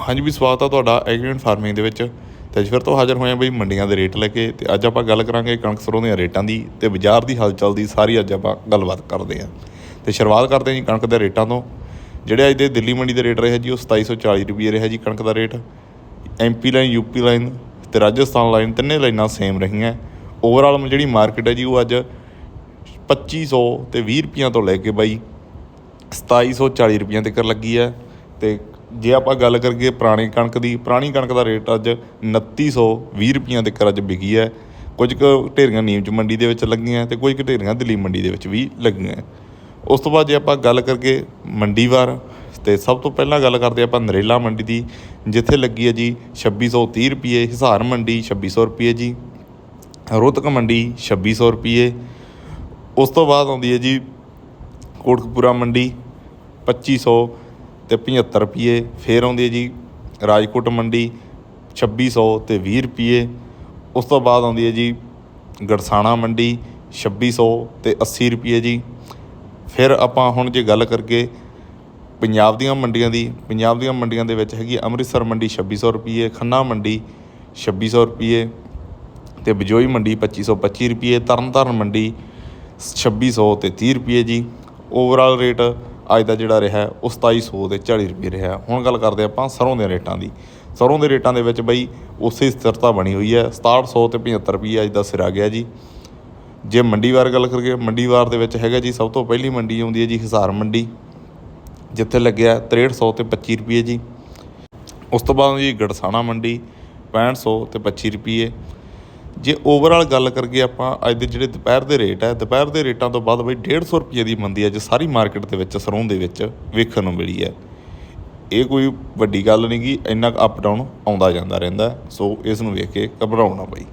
ਹਾਂਜੀ ਵੀ ਸਵਾਗਤ ਆ ਤੁਹਾਡਾ ਐਗਰੀਕਲਚਰ ਫਾਰਮਿੰਗ ਦੇ ਵਿੱਚ। ਤੇ ਅੱਜ ਫਿਰ ਤੋਂ ਹਾਜ਼ਰ ਹੋਏ ਆ ਬਈ ਮੰਡੀਆਂ ਦੇ ਰੇਟ ਲੈ ਕੇ ਤੇ ਅੱਜ ਆਪਾਂ ਗੱਲ ਕਰਾਂਗੇ ਕਣਕ ਸਰੋਂ ਦੀਆਂ ਰੇਟਾਂ ਦੀ ਤੇ ਬਾਜ਼ਾਰ ਦੀ ਹਲਚਲ ਦੀ। ਸਾਰੀ ਅੱਜ ਆਪਾਂ ਗੱਲਬਾਤ ਕਰਦੇ ਹਾਂ। ਤੇ ਸ਼ੁਰੂਆਤ ਕਰਦੇ ਹਾਂ ਜੀ ਕਣਕ ਦੇ ਰੇਟਾਂ ਤੋਂ। ਜਿਹੜੇ ਅੱਜ ਦੇ ਦਿੱਲੀ ਮੰਡੀ ਦੇ ਰੇਟ ਰਿਹਾ ਜੀ, ਉਹ 2740 ਰੁਪਏ ਰਿਹਾ ਜੀ ਕਣਕ ਦਾ rate. MP line UP line ਤੇ ਰਾਜਸਥਾਨ ਲਾਈਨ ਤਿੰਨੇ ਲਾਈਨਾਂ ਸੇਮ ਰਹੀਆਂ। ਓਵਰਆਲ ਜਿਹੜੀ ਮਾਰਕੀਟ ਹੈ ਜੀ, ਉਹ ਅੱਜ 2500 ਤੇ 20 ਰੁਪਈਆਂ ਤੋਂ ਲੈ ਕੇ ਬਾਈ 2740 ਰੁਪਈਆਂ ਤੱਕ ਲੱਗੀ ਹੈ। ਤੇ ਜੇ ਆਪਾਂ ਗੱਲ ਕਰੀਏ ਪੁਰਾਣੀ ਕਣਕ ਦੀ, ਪੁਰਾਣੀ ਕਣਕ ਦਾ ਰੇਟ ਅੱਜ 2920 ਰੁਪਈਆਂ ਤੱਕ ਅੱਜ ਵਿਕੀ ਹੈ। ਕੁਝ ਕੁ ਢੇਰੀਆਂ ਨੀਮਚ ਮੰਡੀ ਦੇ ਵਿੱਚ ਲੱਗੀਆਂ ਤੇ ਕੁਝ ਕੁ ਢੇਰੀਆਂ ਦਿੱਲੀ ਮੰਡੀ ਦੇ ਵਿੱਚ ਵੀ ਲੱਗੀਆਂ। ਉਸ ਤੋਂ ਬਾਅਦ ਜੇ ਆਪਾਂ ਗੱਲ ਕਰੀਏ ਮੰਡੀਵਾਰ ਤੇ ਸਭ ਤੋਂ ਪਹਿਲਾਂ ਗੱਲ ਕਰਦੇ ਆਪਾਂ ਨਰੇਲਾ ਮੰਡੀ ਦੀ, ਜਿੱਥੇ ਲੱਗੀ ਹੈ ਜੀ 2630 ਰੁਪਏ ਹਿਸਾਰ ਮੰਡੀ 2600 ਰੁਪਏ ਜੀ। ਰੋਹਤਕ ਮੰਡੀ 2600 ਰੁਪਏ ਉਸ ਤੋਂ ਬਾਅਦ ਆਉਂਦੀ ਹੈ ਜੀ ਕੋਟਕਪੂਰਾ ਮੰਡੀ 2500 ਤੇ 75 ਰੁਪਏ ਫੇਰ ਆਉਂਦੀ ਹੈ ਜੀ ਰਾਜਕੋਟ ਮੰਡੀ 2600 ਤੇ 20 ਰੁਪਏ ਉਸ ਤੋਂ ਬਾਅਦ ਆਉਂਦੀ ਹੈ ਜੀ ਗੜਸਾਣਾ ਮੰਡੀ 2600 ਤੇ 80 ਰੁਪਏ ਜੀ। ਫਿਰ ਆਪਾਂ ਹੁਣ ਜੇ ਗੱਲ ਕਰਕੇ ਪੰਜਾਬ ਦੀਆਂ ਮੰਡੀਆਂ ਦੀ, ਪੰਜਾਬ ਦੀਆਂ ਮੰਡੀਆਂ ਦੇ ਵਿੱਚ ਹੈਗੀ ਅੰਮ੍ਰਿਤਸਰ ਮੰਡੀ 2600 ਰੁਪਏ ਖੰਨਾ ਮੰਡੀ 2600 ਰੁਪਏ ਤੇ ਬਜੋਈ ਮੰਡੀ 2525 ਰੁਪਏ ਤਰਨਤਾਰਨ ਮੰਡੀ 2600 ਤੇ 30 ਰੁਪਏ ਜੀ। ਓਵਰਆਲ ਰੇਟ ਅੱਜ ਦਾ ਜਿਹੜਾ ਰਿਹਾ ਹੈ, ਉਹ 2700 ਤੇ 40 ਰੁਪਏ ਰਿਹਾ ਹੁਣ ਗੱਲ ਕਰਦੇ ਆਪਾਂ ਸਰੋਂ ਦੇ ਰੇਟਾਂ ਦੀ। ਸਰੋਂ ਦੇ ਰੇਟਾਂ ਦੇ ਵਿੱਚ ਬਈ ਉਸੇ ਸਥਿਰਤਾ ਬਣੀ ਹੋਈ ਹੈ 6700 ਤੇ 75 ਰੁਪਏ ਅੱਜ ਦਾ ਸਿਰਾ ਗਿਆ ਜੀ। ਜੇ ਮੰਡੀ ਵਾਰ ਗੱਲ ਕਰੀਏ ਮੰਡੀ ਵਾਰ ਦੇ ਵਿੱਚ ਹੈਗਾ ਜੀ ਸਭ ਤੋਂ ਪਹਿਲੀ ਮੰਡੀ ਆਉਂਦੀ ਹੈ ਜੀ ਹਿਸਾਰ ਮੰਡੀ ਜਿੱਥੇ ਲੱਗਿਆ 6300 ਤੇ 25 ਰੁਪਏ ਜੀ। ਉਸ ਤੋਂ ਬਾਅਦ ਜੀ ਗੜਸਾਣਾ ਮੰਡੀ 6500 ਤੇ 25 ਰੁਪਏ। ਜੇ ਓਵਰਆਲ ਗੱਲ ਕਰੀਏ ਆਪਾਂ, ਅੱਜ ਦੇ ਜਿਹੜੇ ਦੁਪਹਿਰ ਦੇ ਰੇਟ ਹੈ ਦੁਪਹਿਰ ਦੇ ਰੇਟਾਂ ਤੋਂ ਬਾਅਦ ਬਈ 150 ਰੁਪਏ ਦੀ ਮੰਦੀ ਅੱਜ ਸਾਰੀ ਮਾਰਕੀਟ ਦੇ ਵਿੱਚ, ਸਰੋਂ ਦੇ ਵਿੱਚ ਵੇਖਣ ਨੂੰ ਮਿਲੀ ਹੈ ਇਹ ਕੋਈ ਵੱਡੀ ਗੱਲ ਨਹੀਂ ਕਿ ਇੰਨਾ ਅਪ ਡਾਊਨ ਆਉਂਦਾ ਜਾਂਦਾ ਰਹਿੰਦਾ, ਸੋ ਇਸ ਨੂੰ ਵੇਖ ਕੇ ਘਬਰਾਉਣਾ ਬਈ।